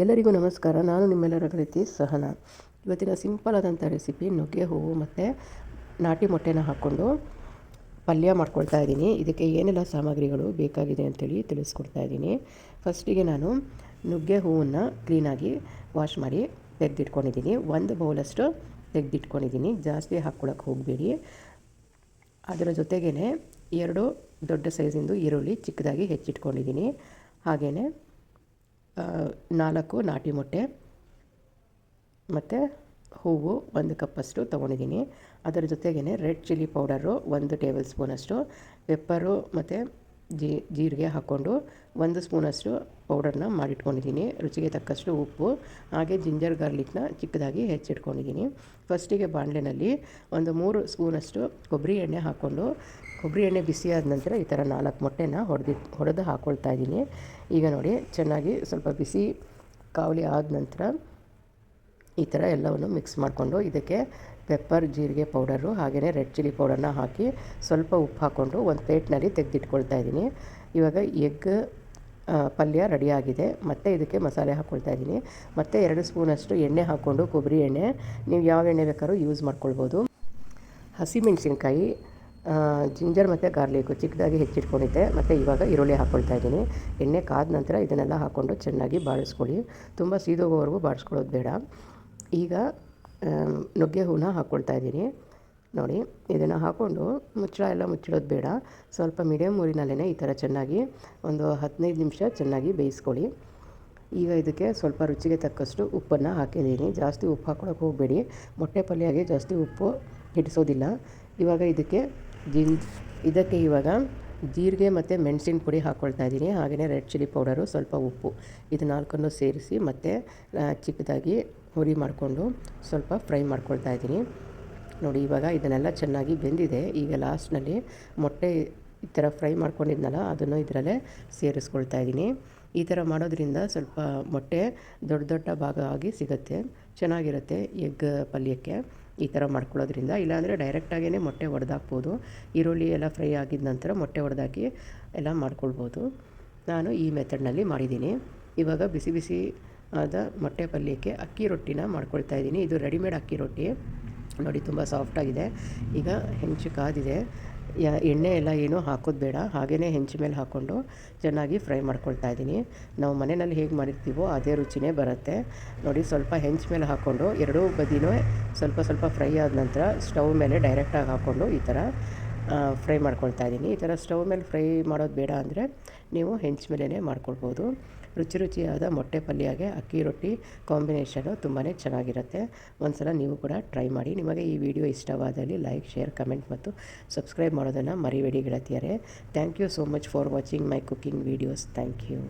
ಎಲ್ಲರಿಗೂ ನಮಸ್ಕಾರ. ನಾನು ನಿಮ್ಮೆಲ್ಲರ ಪ್ರೀತಿ ಸಹನ. ಇವತ್ತಿನ ಸಿಂಪಲ್ ಆದಂಥ ರೆಸಿಪಿ ನುಗ್ಗೆ ಹೂವು ಮತ್ತು ನಾಟಿ ಮೊಟ್ಟೆನ ಹಾಕ್ಕೊಂಡು ಪಲ್ಯ ಮಾಡ್ಕೊಳ್ತಾ ಇದ್ದೀನಿ. ಇದಕ್ಕೆ ಏನೆಲ್ಲ ಸಾಮಗ್ರಿಗಳು ಬೇಕಾಗಿದೆ ಅಂತೇಳಿ ತಿಳಿಸ್ಕೊಡ್ತಾ ಇದ್ದೀನಿ. ಫಸ್ಟಿಗೆ ನಾನು ನುಗ್ಗೆ ಹೂವನ್ನು ಕ್ಲೀನಾಗಿ ವಾಶ್ ಮಾಡಿ ತೆಗೆದಿಟ್ಕೊಂಡಿದ್ದೀನಿ. ಒಂದು ಬೌಲಷ್ಟು ತೆಗೆದಿಟ್ಕೊಂಡಿದ್ದೀನಿ. ಜಾಸ್ತಿ ಹಾಕ್ಕೊಳಕ್ಕೆ ಹೋಗಬೇಡಿ. ಅದರ ಜೊತೆಗೇ ಎರಡು ದೊಡ್ಡ ಸೈಜಿಂದು ಈರುಳ್ಳಿ ಚಿಕ್ಕದಾಗಿ ಹೆಚ್ಚಿಟ್ಕೊಂಡಿದ್ದೀನಿ. ಹಾಗೆಯೇ ನಾಲ್ಕು ನಾಟಿ ಮೊಟ್ಟೆ, ಮತ್ತು ಹೂವು ಒಂದು ಕಪ್ಪಷ್ಟು ತೊಗೊಂಡಿದ್ದೀನಿ. ಅದರ ಜೊತೆಗೇ ರೆಡ್ ಚಿಲ್ಲಿ ಪೌಡರು ಒಂದು ಟೇಬಲ್ ಸ್ಪೂನಷ್ಟು, ಪೆಪ್ಪರು ಮತ್ತು ಜೀ, ಜೀರಿಗೆ ಹಾಕ್ಕೊಂಡು ಒಂದು ಸ್ಪೂನಷ್ಟು ಪೌಡರ್ನ ಮಾಡಿಟ್ಕೊಂಡಿದ್ದೀನಿ. ರುಚಿಗೆ ತಕ್ಕಷ್ಟು ಉಪ್ಪು, ಹಾಗೆ ಜಿಂಜರ್ ಗಾರ್ಲಿಕ್ನ ಚಿಕ್ಕದಾಗಿ ಹೆಚ್ಚಿಟ್ಕೊಂಡಿದ್ದೀನಿ. ಫಸ್ಟಿಗೆ ಬಾಣಲೆನಲ್ಲಿ ಒಂದು ಮೂರು ಸ್ಪೂನಷ್ಟು ಕೊಬ್ಬರಿ ಎಣ್ಣೆ ಹಾಕ್ಕೊಂಡು, ಕೊಬ್ಬರಿ ಎಣ್ಣೆ ಬಿಸಿ ಆದ ನಂತರ ಈ ಥರ ನಾಲ್ಕು ಮೊಟ್ಟೆನ ಹೊಡೆದಿ, ಹೊಡೆದು ಹಾಕ್ಕೊಳ್ತಾ ಇದ್ದೀನಿ. ಈಗ ನೋಡಿ, ಚೆನ್ನಾಗಿ ಸ್ವಲ್ಪ ಬಿಸಿ ಕಾವಲಿ ಆದ ನಂತರ ಈ ಥರ ಎಲ್ಲವನ್ನು ಮಿಕ್ಸ್ ಮಾಡಿಕೊಂಡು ಇದಕ್ಕೆ ಪೆಪ್ಪರ್, ಜೀರಿಗೆ ಪೌಡರು ಹಾಗೆಯೇ ರೆಡ್ ಚಿಲ್ಲಿ ಪೌಡರ್ನ ಹಾಕಿ ಸ್ವಲ್ಪ ಉಪ್ಪು ಹಾಕ್ಕೊಂಡು ಒಂದು ಪ್ಲೇಟ್ನಲ್ಲಿ ತೆಗೆದಿಟ್ಕೊಳ್ತಾ ಇದ್ದೀನಿ. ಇವಾಗ ಎಗ್ ಪಲ್ಯ ರೆಡಿಯಾಗಿದೆ ಮತ್ತು ಇದಕ್ಕೆ ಮಸಾಲೆ ಹಾಕ್ಕೊಳ್ತಾ ಇದ್ದೀನಿ. ಮತ್ತು ಎರಡು ಸ್ಪೂನಷ್ಟು ಎಣ್ಣೆ ಹಾಕ್ಕೊಂಡು ಕೊಬ್ಬರಿ ಎಣ್ಣೆ. ನೀವು ಯಾವ ಎಣ್ಣೆ ಬೇಕಾದ್ರೂ ಯೂಸ್ ಮಾಡ್ಕೊಳ್ಬೋದು. ಹಸಿಮೆಣಸಿನ್ಕಾಯಿ ಜಿಂಜರ್ ಮತ್ತು ಗಾರ್ಲಿಕ್ಕು ಚಿಕ್ಕದಾಗಿ ಹೆಚ್ಚಿಟ್ಕೊಂಡಿದ್ದೆ. ಮತ್ತು ಇವಾಗ ಈರುಳ್ಳಿ ಹಾಕ್ಕೊಳ್ತಾ ಇದ್ದೀನಿ. ಎಣ್ಣೆ ಕಾದ ನಂತರ ಇದನ್ನೆಲ್ಲ ಹಾಕ್ಕೊಂಡು ಚೆನ್ನಾಗಿ ಬಾಡಿಸ್ಕೊಳ್ಳಿ ತುಂಬ ಸೀದೋಗೋವರೆಗೂ ಬಾಡಿಸ್ಕೊಳ್ಳೋದು ಬೇಡ. ಈಗ ನುಗ್ಗೆ ಹೂನ ಹಾಕ್ಕೊಳ್ತಾ ಇದ್ದೀನಿ. ನೋಡಿ, ಇದನ್ನು ಹಾಕ್ಕೊಂಡು ಮುಚ್ಚಳ ಎಲ್ಲ ಮುಚ್ಚಿಡೋದು ಬೇಡ. ಸ್ವಲ್ಪ ಮೀಡಿಯಮ್ ಊರಿನಲ್ಲೇ ಈ ಥರ ಚೆನ್ನಾಗಿ ಒಂದು ಹದಿನೈದು ನಿಮಿಷ ಚೆನ್ನಾಗಿ ಬೇಯಿಸ್ಕೊಳ್ಳಿ. ಈಗ ಇದಕ್ಕೆ ಸ್ವಲ್ಪ ರುಚಿಗೆ ತಕ್ಕಷ್ಟು ಉಪ್ಪನ್ನು ಹಾಕಿದ್ದೀನಿ. ಜಾಸ್ತಿ ಉಪ್ಪು ಹಾಕ್ಕೊಳಕ್ಕೆ ಹೋಗಬೇಡಿ. ಮೊಟ್ಟೆ ಪಲ್ಯಗೆ ಜಾಸ್ತಿ ಉಪ್ಪು ಹಿಡಿಸೋದಿಲ್ಲ. ಇವಾಗ ಇದಕ್ಕೆ ಜೀನ್ಸ್ ಇದಕ್ಕೆ ಇವಾಗ ಜೀರಿಗೆ ಮತ್ತು ಮೆಣಸಿನ ಪುಡಿ ಹಾಕ್ಕೊಳ್ತಾ ಇದ್ದೀನಿ. ಹಾಗೆಯೇ ರೆಡ್ ಚಿಲ್ಲಿ ಪೌಡರು, ಸ್ವಲ್ಪ ಉಪ್ಪು ಇದು ನಾಲ್ಕನ್ನು ಸೇರಿಸಿ ಮತ್ತು ಚಿಕ್ಕದಾಗಿ ಹುರಿ ಮಾಡಿಕೊಂಡು ಸ್ವಲ್ಪ ಫ್ರೈ ಮಾಡ್ಕೊಳ್ತಾ ಇದ್ದೀನಿ. ನೋಡಿ ಇವಾಗ ಇದನ್ನೆಲ್ಲ ಚೆನ್ನಾಗಿ ಬೆಂದಿದೆ. ಈಗ ಲಾಸ್ಟ್ನಲ್ಲಿ ಮೊಟ್ಟೆ ಈ ಥರ ಫ್ರೈ ಮಾಡ್ಕೊಂಡಿದ್ನಲ್ಲ, ಅದನ್ನು ಇದರಲ್ಲೇ ಸೇರಿಸ್ಕೊಳ್ತಾ ಇದ್ದೀನಿ. ಈ ಥರ ಮಾಡೋದ್ರಿಂದ ಸ್ವಲ್ಪ ಮೊಟ್ಟೆ ದೊಡ್ಡ ದೊಡ್ಡ ಭಾಗ ಆಗಿ ಸಿಗುತ್ತೆ, ಚೆನ್ನಾಗಿರುತ್ತೆ ಎಗ್ ಪಲ್ಯಕ್ಕೆ. ಈ ಥರ ಮಾಡ್ಕೊಳ್ಳೋದ್ರಿಂದ, ಇಲ್ಲಾಂದರೆ ಡೈರೆಕ್ಟಾಗೇ ಮೊಟ್ಟೆ ಒಡೆದಾಕ್ಬೋದು. ಈರುಳ್ಳಿ ಎಲ್ಲ ಫ್ರೈ ಆಗಿದ ನಂತರ ಮೊಟ್ಟೆ ಒಡೆದಾಕಿ ಎಲ್ಲ ಮಾಡ್ಕೊಳ್ಬೋದು. ನಾನು ಈ ಮೆಥಡ್ನಲ್ಲಿ ಮಾಡಿದ್ದೀನಿ. ಇವಾಗ ಬಿಸಿ ಬಿಸಿ ಆದ ಮೊಟ್ಟೆ ಪಲ್ಯಕ್ಕೆ ಅಕ್ಕಿ ರೊಟ್ಟಿನ ಮಾಡ್ಕೊಳ್ತಾ ಇದ್ದೀನಿ. ಇದು ರೆಡಿಮೇಡ್ ಅಕ್ಕಿ ರೊಟ್ಟಿ. ನೋಡಿ, ತುಂಬ ಸಾಫ್ಟಾಗಿದೆ ಈಗ ಹೆಂಚು ಕಾದಿದೆ. ಎಣ್ಣೆ ಎಲ್ಲ ಏನೂ ಹಾಕೋದು ಬೇಡ. ಹಾಗೆಯೇ ಹೆಂಚು ಮೇಲೆ ಹಾಕ್ಕೊಂಡು ಚೆನ್ನಾಗಿ ಫ್ರೈ ಮಾಡ್ಕೊಳ್ತಾ ಇದ್ದೀನಿ. ನಾವು ಮನೆಯಲ್ಲಿ ಹೇಗೆ ಮಾಡಿರ್ತೀವೋ ಅದೇ ರುಚಿನೇ ಬರುತ್ತೆ. ನೋಡಿ, ಸ್ವಲ್ಪ ಹೆಂಚು ಮೇಲೆ ಹಾಕ್ಕೊಂಡು ಎರಡೂ ಬದಿನೂ ಸ್ವಲ್ಪ ಸ್ವಲ್ಪ ಫ್ರೈ ಆದ ನಂತರ ಸ್ಟವ್ ಮೇಲೆ ಡೈರೆಕ್ಟಾಗಿ ಹಾಕ್ಕೊಂಡು ಈ ಥರ ಫ್ರೈ ಮಾಡ್ಕೊಳ್ತಾ ಇದ್ದೀನಿ. ಈ ಥರ ಸ್ಟವ್ ಮೇಲೆ ಫ್ರೈ ಮಾಡೋದು ಬೇಡ ಅಂದರೆ ನೀವು ಹೆಂಚು ಮೇಲೇ ಮಾಡ್ಕೊಳ್ಬೋದು. ರುಚಿ ರುಚಿಯಾದ ಮೊಟ್ಟೆ ಪಲ್ಯಗೆ ಅಕ್ಕಿ ರೊಟ್ಟಿ ಕಾಂಬಿನೇಷನು ತುಂಬಾ ಚೆನ್ನಾಗಿರುತ್ತೆ. ಒಂದು ಸಲ ನೀವು ಕೂಡ ಟ್ರೈ ಮಾಡಿ. ನಿಮಗೆ ಈ ವಿಡಿಯೋ ಇಷ್ಟವಾದಲ್ಲಿ ಲೈಕ್, ಶೇರ್, ಕಮೆಂಟ್ ಮತ್ತು ಸಬ್ಸ್ಕ್ರೈಬ್ ಮಾಡೋದನ್ನು ಮರಿಬೇಡಿ ಗೆಳತಿಯರೇ. Thank you so much for watching my cooking videos. Thank you.